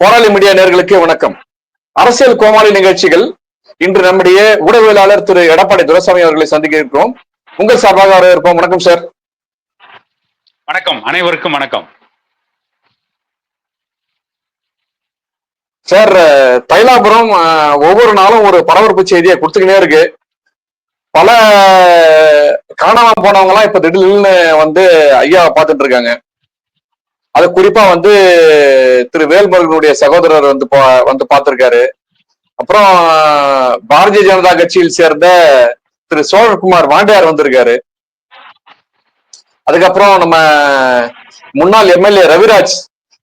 போராளி மீடியா நேர்களுக்கு வணக்கம். அரசியல் கோமாளி நிகழ்ச்சிகள் இன்று நம்முடைய ஊடகவியலாளர் திரு எடப்பாடி துரைசாமி அவர்களை சந்திக்க இருக்கிறோம். உங்கள் சார்பாக வரவேற்போம் வணக்கம் சார். வணக்கம். அனைவருக்கும் வணக்கம். சார் தைலாபுரம் ஒவ்வொரு நாளும் ஒரு பரபரப்பு செய்தியை கொடுத்துக்கினே இருக்கு. பல காணாம போனவங்க எல்லாம் இப்ப திடீர்னு வந்து ஐயா பார்த்துட்டு இருக்காங்க. அது குறிப்பா வந்து திரு வேல்முருகனுடைய சகோதரர் வந்து வந்து பார்த்திருக்காரு. அப்புறம் பாரதிய ஜனதா கட்சியில் சேர்ந்த திரு சோழகுமார் வாண்டியார் வந்திருக்காரு. அதுக்கப்புறம் நம்ம முன்னாள் எம்எல்ஏ ரவிராஜ்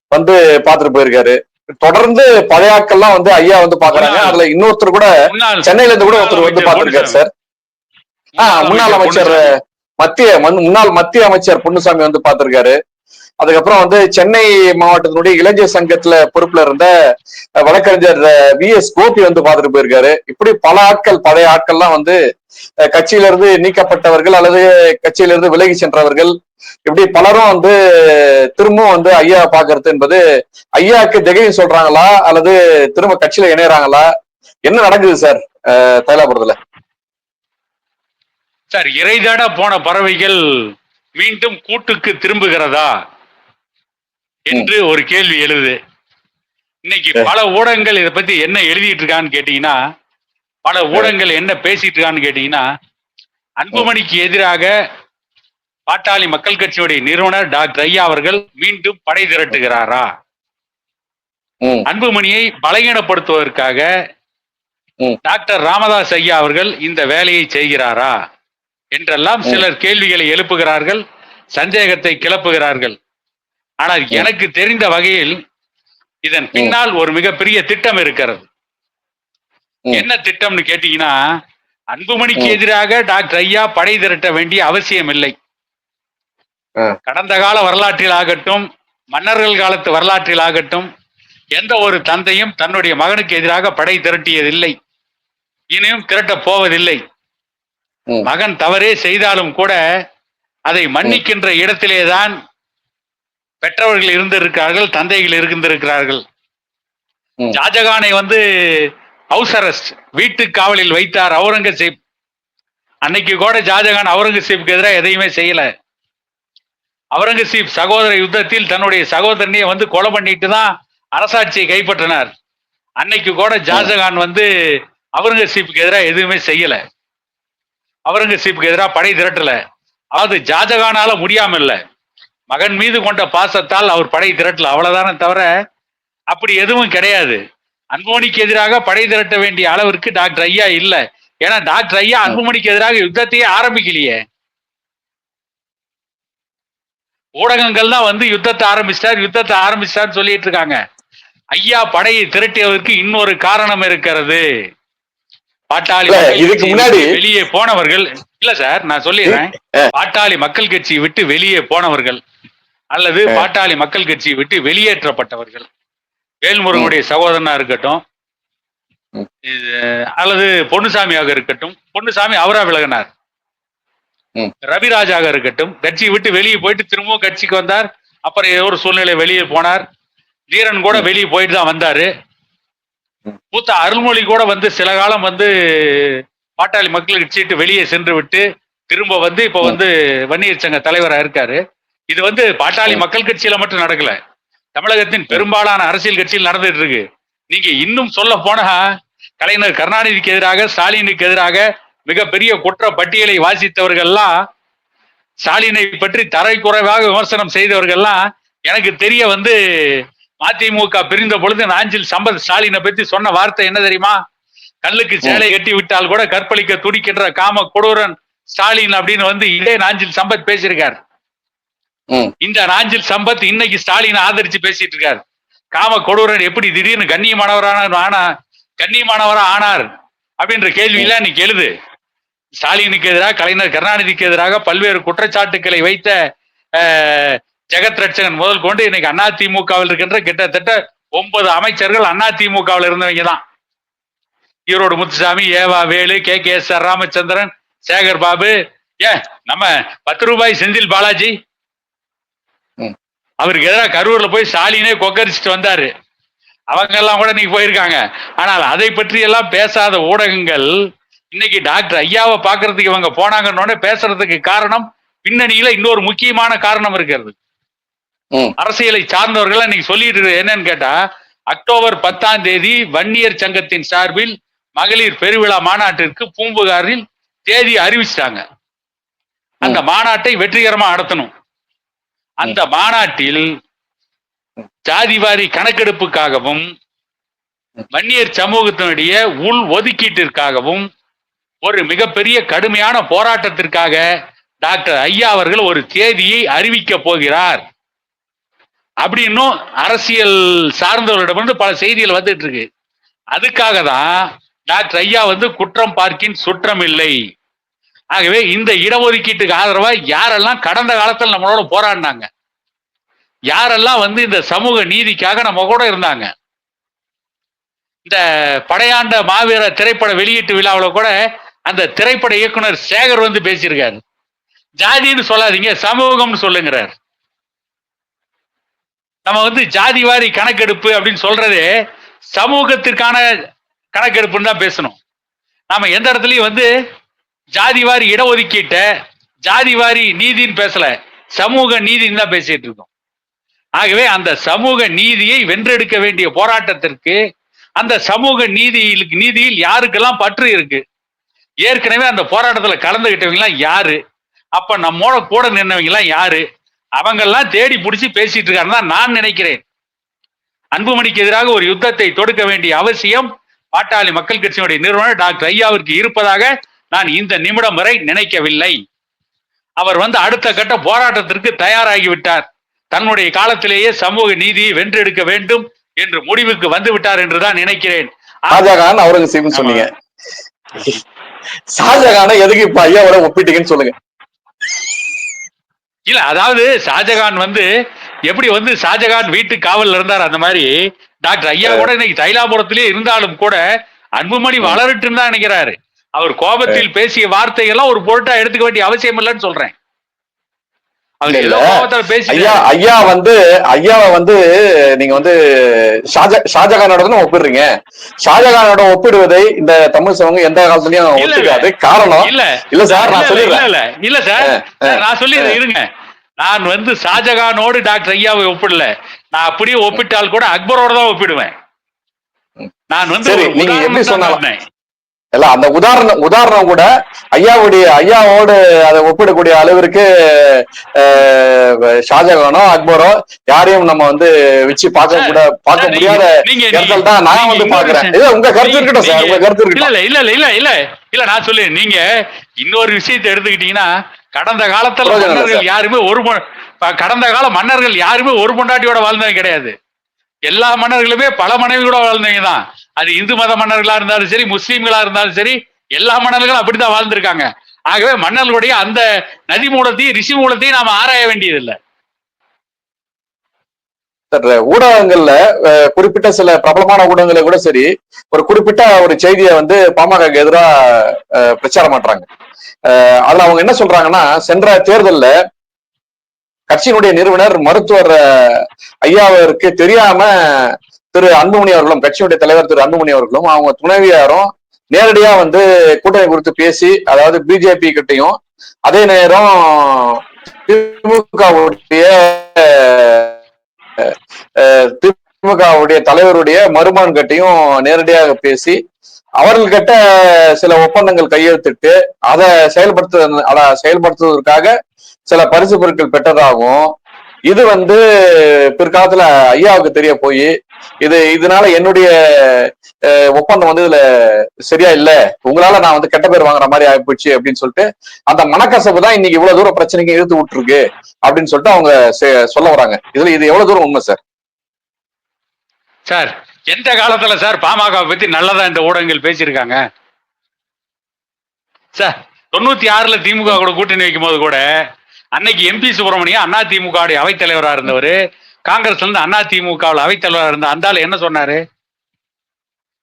வந்து பார்த்துட்டு போயிருக்காரு. தொடர்ந்து பழைய ஆட்கள்லாம் வந்து ஐயா வந்து பாக்குறாங்க அதுல இன்னொருத்தர் கூட சென்னையில இருந்து கூட ஒருத்தர் வந்து அமைச்சர் பார்த்திருக்காரு சார். ஆஹ் முன்னாள் அமைச்சர். மத்திய மன்- முன்னாள் மத்திய அமைச்சர் பொன்னுசாமி வந்து பார்த்திருக்காரு. அதுக்கப்புறம் வந்து சென்னை மாவட்டத்தினுடைய இளைஞர் சங்கத்துல பொறுப்புல இருந்த வழக்கறிஞர் வி எஸ் கோபி வந்து பார்த்துட்டு போயிருக்காரு. இப்படி பல ஆட்கள் பழைய ஆட்கள்லாம் வந்து கட்சியிலிருந்து நீக்கப்பட்டவர்கள் அல்லது கட்சியிலிருந்து விலகி சென்றவர்கள். இப்படி பலரும் வந்து திரும்பவும் வந்து ஐயா பாக்குறது என்பது ஐயாக்கு திகையும் சொல்றாங்களா? அல்லது திரும்ப கட்சியில இணையறாங்களா? என்ன நடக்குது சார் தைலாபுரத்துல? சார் இறைதாட போன பறவைகள் மீண்டும் கூட்டுக்கு திரும்புகிறதா? என்று ஒரு கேள்வி எழுது. இன்னைக்கு பல ஊடகங்கள் இதை பத்தி என்ன எழுதிட்டு இருக்கான்னு கேட்டீங்கன்னா பல ஊடகங்கள் என்ன பேசிட்டு இருக்கான்னு கேட்டீங்கன்னா அன்புமணிக்கு எதிராக பாட்டாளி மக்கள் கட்சியுடைய நிறுவனர் டாக்டர் ஐயா அவர்கள் மீண்டும் படை திரட்டுகிறாரா? அன்புமணியை பலகீனப்படுத்துவதற்காக. டாக்டர் ராமதாஸ் ஐயா அவர்கள் இந்த வேலையை செய்கிறாரா? என்றெல்லாம். சிலர் கேள்விகளை எழுப்புகிறார்கள் சந்தேகத்தை கிளப்புகிறார்கள். ஆனால் எனக்கு தெரிந்த வகையில் இதன் பின்னால் ஒரு மிகப்பெரிய திட்டம் இருக்கிறது. என்ன திட்டம்னு கேட்டீங்கன்னா அன்புமணிக்கு. எதிராக டாக்டர் ஐயா படை திரட்ட வேண்டிய அவசியம் இல்லை. கடந்த கால வரலாற்றில் ஆகட்டும் மன்னர்கள் காலத்து வரலாற்றில் ஆகட்டும் எந்த ஒரு தந்தையும் தன்னுடைய மகனுக்கு எதிராக படை திரட்டியதில்லை இனியும் திரட்டப் போவதில்லை. மகன் தவறே செய்தாலும் கூட அதை மன்னிக்கின்ற இடத்திலேதான் பெற்றவர்கள் இருந்திருக்கிறார்கள் தந்தைகள் இருந்திருக்கிறார்கள். ஷாஜகானை வந்து ஹவுஸ் அரெஸ்ட் வீட்டு காவலில் வைத்தார் அவுரங்கசீப். அன்னைக்கு கூட ஷாஜகான் அவுரங்கசீப்புக்கு எதிராக எதையுமே செய்யல. அவுரங்கசீப் சகோதர யுத்தத்தில் தன்னுடைய சகோதரனையை வந்து கொலை பண்ணிட்டு தான் அரசாட்சியை கைப்பற்றினார். அன்னைக்கு கூட ஷாஜகான் வந்து அவுரங்கசீப்புக்கு எதிராக எதுவுமே செய்யல. அவுரங்கசீப்புக்கு எதிராக படை திரட்டல. அதாவது ஷாஜகானால முடியாம இல்ல. மகன் மீது கொண்ட பாசத்தால் அவர் படை திரட்டல. அவ்வளவுதானே தவிர அப்படி எதுவும் கிடையாது. அன்புமணிக்கு எதிராக படை திரட்ட வேண்டிய அளவிற்கு டாக்டர் ஐயா இல்ல. ஏன்னா டாக்டர் ஐயா அன்புமணிக்கு எதிராக யுத்தத்தையே ஆரம்பிக்கலையே. ஊடகங்கள் தான் வந்து யுத்தத்தை ஆரம்பிச்சிட்டார் யுத்தத்தை ஆரம்பிச்சிட்டார் சொல்லிட்டு இருக்காங்க. ஐயா படையை திரட்டியதற்கு இன்னொரு காரணம் இருக்கிறது. பாட்டாளி இதுக்கு முன்னாடி- வெளியே போனவர்கள் இல்ல சார் நான் சொல்லிடுறேன். பாட்டாளி மக்கள் கட்சியை விட்டு வெளியே போனவர்கள். அல்லது. பாட்டாளி மக்கள் கட்சியை விட்டு வெளியேற்றப்பட்டவர்கள். வேல்முருகனுடைய சகோதரனா இருக்கட்டும் அல்லது பொன்னுசாமியாக இருக்கட்டும் பொன்னுசாமி அவரா விலகினார். ரவிராஜாக இருக்கட்டும் கட்சியை விட்டு வெளியே போயிட்டு திரும்பவும் கட்சிக்கு வந்தார். அப்புறம் ஏதோ ஒரு சூழ்நிலை வெளியே போனார். வீரன் கூட வெளியே போயிட்டு தான் வந்தாரு. மூத்த அருள்மொழி கூட வந்து சில காலம் வந்து பாட்டாளி மக்கள் கட்சிட்டு வெளியே சென்று விட்டு திரும்ப வந்து இப்போ. வந்து வன்னியர் சங்க தலைவரா இருக்காரு. இது வந்து பாட்டாளி. மக்கள் கட்சியில மட்டும் நடக்கல தமிழகத்தின் பெரும்பாலான அரசியல் கட்சியில் நடந்துட்டு இருக்கு நீங்க இன்னும் சொல்ல போனா கலைஞர் கருணாநிதிக்கு எதிராக ஸ்டாலினுக்கு எதிராக மிகப்பெரிய குற்ற பட்டியலை வாசித்தவர்கள்லாம் ஸ்டாலினை பற்றி தரைக்குறைவாக விமர்சனம் செய்தவர்கள்லாம் எனக்கு தெரிய வந்து மதிமுக பிரிந்த பொழுது நாஞ்சில் சம்பத் ஸ்டாலினை பத்தி சொன்ன வார்த்தை என்ன தெரியுமா கல்லுக்கு சேலை கட்டி விட்டால் கூட கற்பழிக்க துடிக்கின்ற காம கொடூரன் ஸ்டாலின் அப்படின்னு வந்து இதே நாஞ்சில் சம்பத் பேசியிருக்கார். இந்த ராஞ்சில் சம்பத் இன்னைக்கு ஸ்டாலினை ஆதரிச்சு பேசிட்டு இருக்கார். காம கொடூரன் எப்படி திடீர்னு கண்ணியமானவரான ஆனா கண்ணியமானவரா ஆனார் அப்படின்ற கேள்வியெல்லாம் இன்னைக்கு எழுது. ஸ்டாலினுக்கு எதிராக கலைஞர் கருணாநிதிக்கு எதிராக பல்வேறு குற்றச்சாட்டுக்களை வைத்த ஜெகத் ரட்சகன் முதல் கொண்டு இன்னைக்கு அண்ணா திமுகவில் இருக்கின்ற கிட்டத்தட்ட ஒன்பது அமைச்சர்கள் அண்ணா திமுகவில் இருந்தவங்க தான். ஈரோடு முத்துசாமி ஏவா Velu K. K. S. R. Ramachandran Sekar Babu. ஏன் நம்ம பத்து ரூபாய் செந்தில் பாலாஜி? அவருக்கு எதிராக கரூர்ல போய் ஸ்டாலினே கொக்கரிச்சிட்டு வந்தாரு. அவங்க எல்லாம் கூட இன்னைக்கு போயிருக்காங்க. ஆனால் அதை பற்றி எல்லாம் பேசாத ஊடகங்கள் இன்னைக்கு டாக்டர் ஐயாவை பார்க்கறதுக்கு இவங்க போனாங்கன்னு பேசுறதுக்கு காரணம் பின்னணியில இன்னொரு முக்கியமான காரணம் இருக்கிறது. அரசியலை சார்ந்தவர்கள் இன்னைக்கு சொல்லிட்டு என்னன்னு கேட்டா அக்டோபர் பத்தாம் தேதி வன்னியர் சங்கத்தின் சார்பில் மகளிர் பெருவிழா மாநாட்டிற்கு பூம்புகாரில் தேதி அறிவிச்சிட்டாங்க. அந்த மாநாட்டை வெற்றிகரமா நடத்தணும். அந்த மாநாட்டில் ஜாதிவாரி கணக்கெடுப்புக்காகவும் வன்னியர் சமூகத்தினுடைய உள் ஒதுக்கீட்டிற்காகவும் ஒரு மிகப்பெரிய கடுமையான போராட்டத்திற்காக டாக்டர் ஐயா அவர்கள் ஒரு தேதியை அறிவிக்க போகிறார். அப்படின்னும் அரசியல் சார்ந்தவர்களிடமிருந்து பல செய்திகள் வந்துட்டு இருக்கு. அதுக்காக தான் டாக்டர் ஐயா வந்து குற்றம் பார்க்கின் சுற்றம் இல்லை. ஆகவே இந்த இடஒதுக்கீட்டுக்கு ஆதரவா யாரெல்லாம் கடந்த காலத்தில் நம்மளோட போராடினாங்க? யாரெல்லாம் வந்து இந்த சமூக நீதிக்காக நம்ம கூட இருந்தாங்க? இந்த படையாண்ட மாவீர திரைப்பட வெளியீட்டு விழாவில் கூட அந்த திரைப்பட இயக்குனர் சேகர் வந்து பேசியிருக்காரு. ஜாதின்னு சொல்லாதீங்க சமூகம்னு சொல்லுங்கிறார். நம்ம வந்து ஜாதி வாரி கணக்கெடுப்பு அப்படின்னு சொல்றதே சமூகத்திற்கான கணக்கெடுப்புன்னு தான் பேசணும். நாம எந்த இடத்துலையும் வந்து ஜாதிவாரி இடஒதுக்கீட்ட ஜாதிவாரி நீதின்னு பேசல சமூக நீதின்னு தான் பேசிட்டு இருக்கோம். ஆகவே அந்த சமூக நீதியை வென்றெடுக்க வேண்டிய போராட்டத்திற்கு அந்த சமூக நீதியில் நீதியில் யாருக்கெல்லாம் பற்று இருக்கு? ஏற்கனவே அந்த போராட்டத்துல கலந்துகிட்டவங்கலாம் யாரு? அப்ப நம்மோட கூட நின்னவங்கலாம் யாரு? அவங்கெல்லாம் தேடி பிடிச்சி பேசிட்டு இருக்காருன்னு தான் நான் நினைக்கிறேன். அன்புமணிக்கு எதிராக ஒரு யுத்தத்தை தொடுக்க வேண்டிய அவசியம் பாட்டாளி மக்கள் கட்சியினுடைய நிறுவனர் டாக்டர் ஐயாவிற்கு இருப்பதாக நான் இந்த நிமிடம் வரை நினைக்கவில்லை. அவர் வந்து அடுத்த கட்ட போராட்டத்திற்கு தயாராகி விட்டார் தன்னுடைய காலத்திலேயே சமூக நீதியை வென்றெடுக்க வேண்டும் என்று முடிவுக்கு வந்து விட்டார் என்றுதான் நினைக்கிறேன். ஷாஜகான் அவுரங்கசீப்னு சொன்னீங்க. ஷாஜகானை எதுக்கு இப்ப ஐயாவோட ஒப்பிட்டீங்கன்னு சொல்லுங்க. இல்ல அதாவது ஷாஜகான் வந்து எப்படி வந்து ஷாஜகான் வீட்டு காவல்ல இருந்தார் அந்த மாதிரி டாக்டர் ஐயா கூட இன்னைக்கு தைலாபுரத்திலே இருந்தாலும் கூட அன்புமணி வளரட்டுன்னு தான் நினைக்கிறாரு. அவர் கோபத்தில் பேசிய வார்த்தைகள்லாம் ஒரு பொருட்டா எடுத்துக்க வேண்டிய அவசியம் இல்லைன்னு சொல்றேன். ஐயா ஐயா வந்து ஐயாவை வந்து நீங்க வந்து ஷாஜ ஷாஜகானோட ஒப்பிடுறீங்க. ஷாஜகானோட ஒப்பிடுவதை இந்த தமிழ் சமூகம் எந்த காலத்துலயும். ஒத்துக்காது. காரணம்? இல்ல. இல்ல சார் நான் சொல்லிடுறேன். இல்ல இல்ல. சார். நான் சொல்லிடுறேன். இருங்க. நான் வந்து ஷாஜகானோடு டாக்டர் ஐயாவை ஒப்பிடல. நான் அப்படியே ஒப்பிட்டால் கூட அக்பரோட தான் ஒப்பிடுவேன். நான் வந்து நீங்க எப்படி சொன்னாலும் இல்ல அந்த உதாரணம் உதாரணம் கூட ஐயாவுடைய ஐயாவோடு அதை ஒப்பிடக்கூடிய அளவிற்கு ஷாஜகானோ அக்பரோ யாரையும் நம்ம வந்து வச்சு பார்க்க கூட பார்க்க முடியாத இடத்துல தான் நான் வந்து பாக்குறேன். இல்ல உங்க கருத்து இருக்கட்டும் சார் உங்க கருத்து இருக்கட்டும். இல்ல இல்ல இல்ல இல்ல இல்ல நான் சொல்லு நீங்க இன்னொரு விஷயத்தை எடுத்துக்கிட்டீங்கன்னா கடந்த காலத்துல யாருமே ஒரு கடந்த கால மன்னர்கள் யாருமே ஒரு பொண்டாட்டியோட வாழ்ந்தவங்க கிடையாது. எல்லா மன்னர்களுமே பல மனைவியோட வாழ்ந்தவங்க தான். அது இந்து மத மன்னர்களா இருந்தாலும் சரி முஸ்லீம்களா இருந்தாலும் சரி எல்லா மன்னர்களும் அப்படித்தான் வாழ்ந்திருக்காங்க. ஆகவே மன்னர்களுடைய அந்த நதி மூலத்தையும் ரிஷி மூலத்தையும் நாம ஆராய வேண்டியதில்லை. ஊடகங்கள்ல குறிப்பிட்ட சில பிரபலமான ஊடகங்களை கூட சரி ஒரு குறிப்பிட்ட ஒரு செய்தியை வந்து பாமகக்கு எதிராக பிரச்சாரம் பண்றாங்க. அதுல அவங்க என்ன சொல்றாங்கன்னா சென்ற தேர்தல்ல கட்சியினுடைய நிறுவனர் மருத்துவர் ஐயாவிற்கு தெரியாம திரு அன்புமணி அவர்களும் கட்சியுடைய தலைவர் திரு அன்புமணி அவர்களும் அவங்க துணைவியாரும் நேரடியா வந்து கூட்டணி குறித்து பேசி அதாவது பிஜேபி கிட்டையும் அதே நேரம் திமுகவுடைய திமுகவுடைய தலைவருடைய மருமான் கிட்டையும் நேரடியாக பேசி அவர்கள்கிட்ட சில ஒப்பந்தங்கள் கையெழுத்திட்டு அதை செயல்படுத்து அதை செயல்படுத்துவதற்காக சில பரிசு பொருட்கள் பெற்றதாகவும் இது வந்து பிற்காலத்துல ஐயாவுக்கு தெரிய போய் இது இதனால என்னுடைய ஒப்பந்தம் வந்து இதுல சரியா இல்ல. உங்களால நான் வந்து கெட்ட பேர் வாங்குற மாதிரி ஆயிப்போச்சு அப்படின்னு சொல்லிட்டு அந்த மனக்கசப்பு தான் இன்னைக்கு இவ்வளவு தூரம் பிரச்சனைக்கு இழுத்து விட்டுருக்கு அப்படின்னு சொல்லிட்டு அவங்க செ- சொல்ல வராங்க. இதுல இது எவ்வளவு தூரம் உண்மை சார்? சார் எந்த காலத்துல சார் பாமக பத்தி நல்லதா இந்த ஊடகங்கள் பேசியிருக்காங்க? சார் தொண்ணூத்தி ஆறுல திமுக கூட கூட்டணி வைக்கும் போது கூட அன்னைக்கு எம்பி சுப்பிரமணியம் அண்ணா திமுக அவைத்தலைவரா இருந்தவர் காங்கிரஸ்ல இருந்து அண்ணா திமுகவில் அவைத்தலைவராக இருந்த அந்த ஆள் என்ன சொன்னாரு?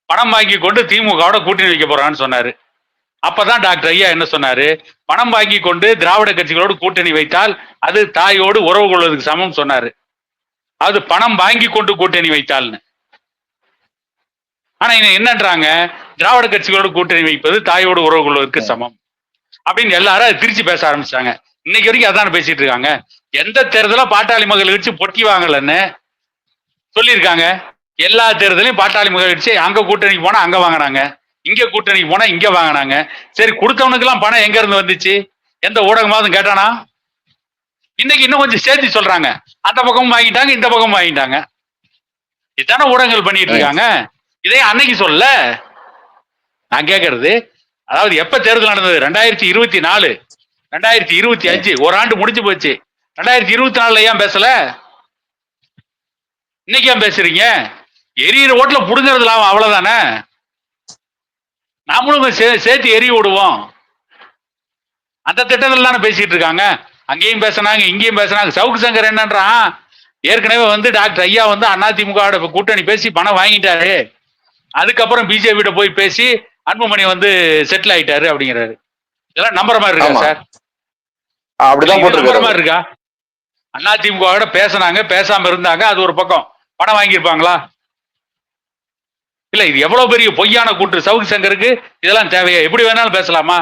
பணம் வாங்கி கொண்டு திமுகவோட கூட்டணி வைக்க போறான்னு சொன்னாரு. அப்பதான் டாக்டர் ஐயா என்ன சொன்னாரு? பணம் வாங்கி கொண்டு திராவிட கட்சிகளோடு கூட்டணி வைத்தால் அது தாயோடு உறவு கொள்வதற்கு சமம் சொன்னாரு. அது பணம் வாங்கி கொண்டு கூட்டணி வைத்தால்னு ஆனா இவங்க என்னன்றாங்க? திராவிட கட்சிகளோடு கூட்டணி வைப்பது தாயோடு உறவு கொள்வதற்கு சமம். அப்படின்னு எல்லாரும் அதை திருச்சி பேச ஆரம்பிச்சாங்க இன்னைக்கு வரைக்கும் அதான் பேசிட்டு இருக்காங்க. எந்த தேர்தலும் பாட்டாளி மக்கள் கட்சி பொட்டி வாங்கலன்னு சொல்லியிருக்காங்க. எல்லா தேர்தலையும் பாட்டாளி மக்கள் கட்சி அங்க கூட்டணிக்கு போனா அங்க வாங்கினாங்க. இங்க கூட்டணிக்கு போனா இங்க வாங்கினாங்க. சரி கொடுத்தவனுக்கு எல்லாம் பணம் எங்க இருந்து வந்துச்சு? எந்த ஊடகமாவது கேட்டானா? இன்னைக்கு இன்னும் கொஞ்சம் சேர்த்து சொல்றாங்க. அந்த பக்கமும் வாங்கிட்டாங்க இந்த பக்கமும் வாங்கிட்டாங்க. இதான ஊடகங்கள் பண்ணிட்டு இருக்காங்க. இதே அன்னைக்கு சொல்ல நான் கேக்குறது அதாவது எப்ப தேர்தல் நடந்தது? ரெண்டாயிரத்தி இருபத்தி நாலு. ரெண்டாயிரத்தி இருபத்தி அஞ்சு ஒரு ஆண்டு முடிஞ்சு போச்சு. ரெண்டாயிரத்தி இருபத்தி நாலுல ஏன் பேசல? இன்னைக்கு ஏன் பேசுறீங்க? எரியிற ஓட்டுல புடுங்கிறது லாபம் அவ்வளவுதானே? நாமளும் சேர்த்து எரிய விடுவோம் அந்த திட்டத்தில் தானே பேசிட்டு இருக்காங்க. அங்கேயும் பேசுனாங்க இங்கேயும் பேசுனாங்க. சவுக்கு சங்கர் என்னன்றான்? ஏற்கனவே வந்து டாக்டர் ஐயா வந்து அதிமுக கூட்டணி பேசி பணம் வாங்கிட்டாரு. அதுக்கப்புறம் பிஜேபியிட போய் பேசி அன்புமணி வந்து செட்டில் ஆயிட்டாரு அப்படிங்கிறாரு. இதெல்லாம் நம்புற மாதிரி இருக்கா. சார்? அப்படிதான் போட்டிருக்காரு. மாதிரி இருக்கா? அதிமுக விட பேசுனாங்க பேசாம இருந்தாங்க அது ஒரு பக்கம். பணம் வாங்கியிருப்பாங்களா? இல்ல இது எவ்வளவு பெரிய பொய்யான கூற்று. சவுக்கு சங்கருக்கு இதெல்லாம் தேவையா? எப்படி வேணாலும் பேசலாமா?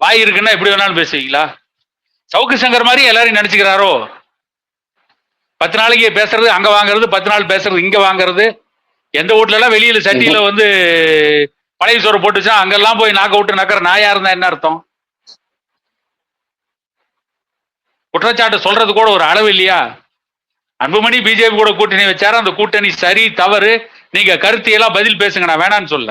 வாய் இருக்குன்னா எப்படி வேணாலும் பேசுவீங்களா? சவுக்கு சங்கர் மாதிரி எல்லாரையும் நினைச்சுக்கிறாரோ? பத்து நாளைக்கு பேசுறது அங்க வாங்குறது பத்து நாள் பேசுறது இங்க வாங்குறது. எந்த வீட்ல எல்லாம் வெளியில சட்டியில வந்து பழைய சோறு போட்டுச்சா அங்கெல்லாம் போய் நாக்க விட்டு நக்கற நாயா இருந்தா என்ன அர்த்தம்? குற்றச்சாட்டு சொல்றது கூட ஒரு அளவு இல்லையா? அன்புமணி பிஜேபி கூட கூட்டணி வச்சாரு. அந்த கூட்டணி சரி தவறு. நீங்க கருத்தியெல்லாம் பதில் பேசுங்க நான் வேணான்னு சொல்ல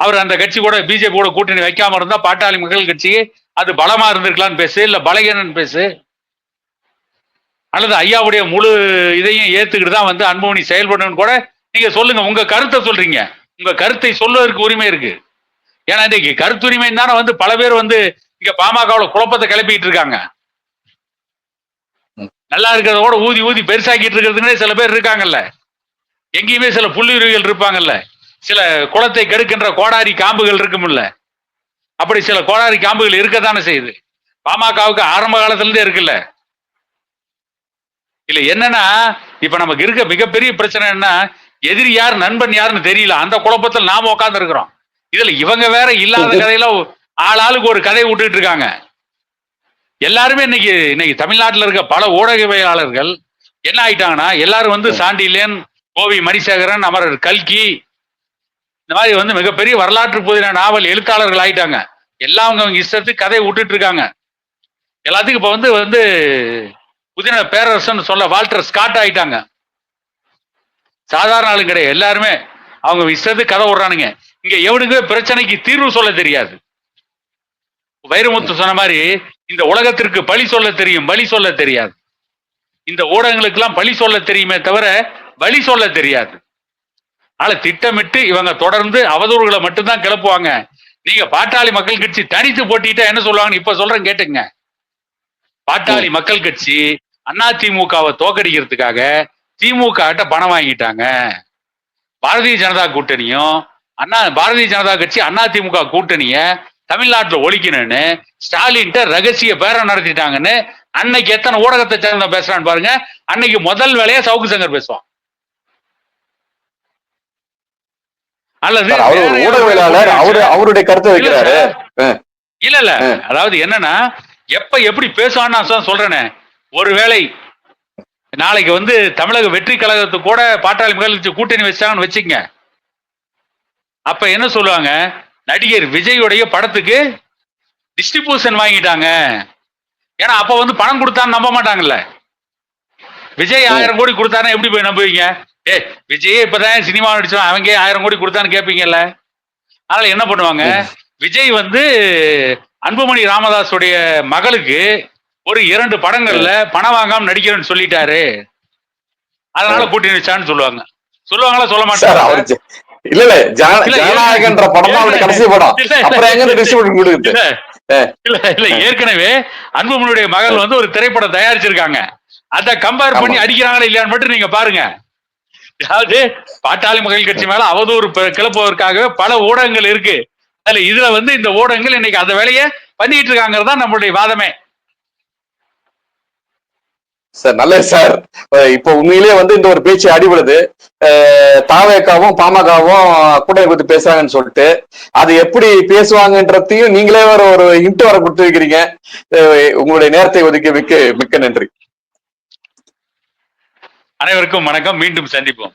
அவர் அந்த கட்சி கூட பிஜேபி கூட கூட்டணி வைக்காம இருந்தா பாட்டாளி மக்கள் கட்சிக்கு அது பலமா இருந்திருக்கலாம்னு பேசு இல்ல பலகீனன்னு பேசு. அல்லது ஐயாவுடைய முழு இதையும் ஏத்துக்கிட்டு தான் வந்து அன்புமணி செயல்படணும்னு கூட நீங்க சொல்லுங்க. உங்க கருத்தை சொல்றீங்க. உங்க கருத்தை சொல்வதற்கு உரிமை இருக்கு. ஏன்னா இன்னைக்கு கருத்துரிமை தானே வந்து பல பேர் வந்து இங்க பாமகவுல குழப்பத்தை கிளப்பிட்டு இருக்காங்க. நல்லா இருக்கிறத கூட ஊதி ஊதி பெருசாக்கிட்டு இருக்கிறதுனே சில பேர் இருக்காங்கல்ல. எங்கேயுமே சில புள்ளியுருவிகள் இருப்பாங்கல்ல. சில குளத்தை கெடுக்கின்ற கோடாரி காம்புகள் இருக்கும்ல அப்படி சில கோடாரி காம்புகள் இருக்கத்தானே செய்யுது. பாமகவுக்கு ஆரம்ப காலத்திலிருந்தே இருக்குல்ல. இல்ல என்னன்னா இப்ப நமக்கு இருக்க மிகப்பெரிய பிரச்சனை என்ன எதிரி யார் நண்பன் யாருன்னு தெரியல. அந்த குழப்பத்தில் நாம உட்கார்ந்து இருக்கிறோம் இதுல இவங்க வேற இல்லாத கதையில ஆள் ஆளுக்கு ஒரு கதையை விட்டுட்டு இருக்காங்க. எல்லாருமே இன்னைக்கு இன்னைக்கு தமிழ்நாட்டில் இருக்க பல ஊடகவியலாளர்கள் என்ன ஆயிட்டாங்கன்னா எல்லாரும் வந்து சாண்டிலேன் கோவி மணிசேகரன் அமரர் கல்கி இந்த மாதிரி வந்து மிகப்பெரிய வரலாற்று புதின நாவல் எழுத்தாளர்கள் ஆயிட்டாங்க. எல்லாம் அவங்க அவங்க இஷ்டத்துக்கு கதையை விட்டுட்டு இருக்காங்க எல்லாத்துக்கும் இப்போ வந்து வந்து புதின பேரரசன் சொல்ல வால்டர் ஸ்காட் ஆயிட்டாங்க. சாதாரண ஆளுங்க கிடையாது. எல்லாருமே அவங்க இஷ்டத்துக்கு கதை விடுறானுங்க. இங்க எவனுக்கு பிரச்சனைக்கு தீர்வு சொல்ல தெரியாது. வைரமுத்து சொன்ன மாதிரி இந்த உலகத்திற்கு பழி சொல்ல தெரியும் பலி சொல்ல தெரியாது. இந்த ஊடகங்களுக்கெல்லாம் பழி சொல்ல தெரியுமே தவிர வழி சொல்ல தெரியாது. ஆனா திட்டமிட்டு இவங்க தொடர்ந்து அவதூறுகளை மட்டும்தான் கிளப்புவாங்க. நீங்க பாட்டாளி மக்கள் கட்சி தனித்து போட்டிட்டா என்ன சொல்லுவாங்கன்னு இப்ப சொல்றேன் கேட்டுங்க பாட்டாளி மக்கள் கட்சி அதிமுகவை தோக்கடிக்கிறதுக்காக திமுக கிட்ட பணம் வாங்கிட்டாங்க. பாரதிய ஜனதா கூட்டணியும் அண்ணா பாரதிய ஜனதா கட்சி அதிமுக கூட்டணிய தமிழ்நாட்டுல ஒழிக்கணும்னு ஸ்டாலின்ட்ட ரகசிய பேரம் நடத்திட்டாங்கன்னு அன்னைக்கு எத்தனை ஊடகத்தை சேர்ந்த பேசுறான்னு பாருங்க. அன்னைக்கு முதல் வேலையா சவுக்கு சங்கர் பேசுவான். அல்லது அவருடைய கருத்தை வைக்கிறாரு. இல்ல இல்ல. அதாவது என்னன்னா எப்ப எப்படி பேசுவான்னு நான் சொல்றேனே. ஒருவேளை நாளைக்கு வந்து தமிழக வெற்றி கழகத்துக்கு கூட பாட்டாளி கட்சி கூட்டணி வச்சாங்கன்னு வச்சுக்கங்க. அப்ப என்ன சொல்லுவாங்க? நடிகர் விஜயுடைய படத்துக்கு டிஸ்ட்ரிபியூஷன் வாங்கிட்டாங்க. ஏன்னா அப்ப வந்து பணம் கொடுத்தான்னு நம்ப மாட்டாங்கல்ல. விஜய் ஆயிரம் கோடி கொடுத்தானே எப்படி போய் நம்புவீங்க? ஏ விஜயே இப்பதான் சினிமா நடிச்சான் அவங்க ஆயிரம் கோடி கொடுத்தான்னு கேட்பீங்கல்ல அதனால என்ன பண்ணுவாங்க? விஜய் வந்து அன்புமணி ராமதாஸுடைய மகளுக்கு ஒரு இரண்டு படங்கள்ல பணம் வாங்காம நடிக்கிறேன்னு சொல்லிட்டாரு. அதனால கூட்டணி வச்சான்னு சொல்லுவாங்க. சொல்லுவாங்களா? சொல்ல மாட்டாங்க இல்ல இல்ல ஜன- இல்ல, ஜனநாயகன்ற படம் தான் கடைசி படம். அப்புறம் எங்க கொடுக்குது? இல்ல இல்ல. ஏற்கனவே அன்புமணியுடைய மகள் வந்து ஒரு திரைப்படம் தயாரிச்சிருக்காங்க. அத கம்பேர் பண்ணி. அடிக்கிறாங்களா இல்லையான்னு மட்டும் நீங்க பாருங்க. அதாவது பாட்டாளி மக்கள் கட்சி மேல அவதூறு கிளப்புவதற்காகவே பல ஊடகங்கள் இருக்கு. அதுல இதுல வந்து இந்த ஊடகங்கள் இன்னைக்கு அந்த வேலையை பண்ணிட்டு இருக்காங்கிறது தான் நம்மளுடைய வாதமே. சார் நல்லது சார். இப்போ உண்மையிலேயே வந்து இந்த ஒரு பேச்சு அடிபடுது. தாவேக்காவும் பாமகவும் கூட்டணி குறித்து பேசுறாங்கன்னு சொல்லிட்டு அது எப்படி பேசுவாங்கன்றதையும் நீங்களே ஒரு ஒரு இன்ட்டு வர கொடுத்து வைக்கிறீங்க. உங்களுடைய நேரத்தை ஒதுக்கி மிக்க மிக்க நன்றி. அனைவருக்கும் வணக்கம். மீண்டும் சந்திப்போம்.